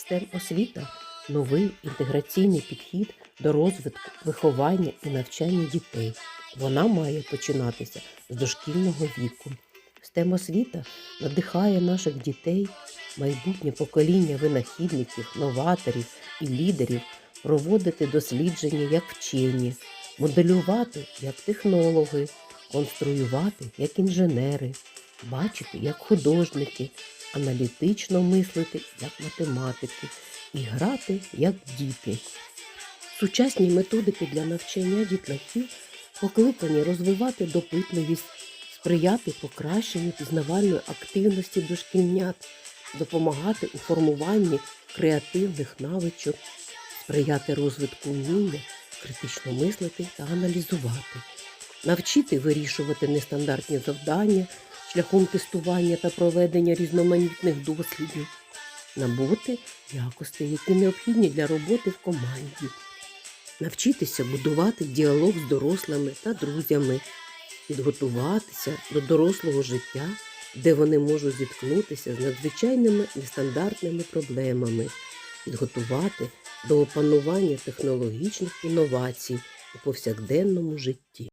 STEM освіта новий інтеграційний підхід до розвитку, виховання і навчання дітей. Вона має починатися з дошкільного віку. STEM освіта надихає наших дітей, майбутнє покоління винахідників, новаторів і лідерів проводити дослідження як вчені, моделювати як технологи, конструювати як інженери, бачити як художники, аналітично мислити як математики і грати як діти. Сучасні методики для навчання дітлахів покликані розвивати допитливість, сприяти покращенню пізнавальної активності дошкільнят, допомагати у формуванні креативних навичок, сприяти розвитку вміння критично мислити та аналізувати, навчити вирішувати нестандартні завдання шляхом тестування та проведення різноманітних дослідів, набути якостей, які необхідні для роботи в команді, навчитися будувати діалог з дорослими та друзями, підготуватися до дорослого життя, де вони можуть зіткнутися з надзвичайними нестандартними проблемами, підготувати до опанування технологічних інновацій у повсякденному житті.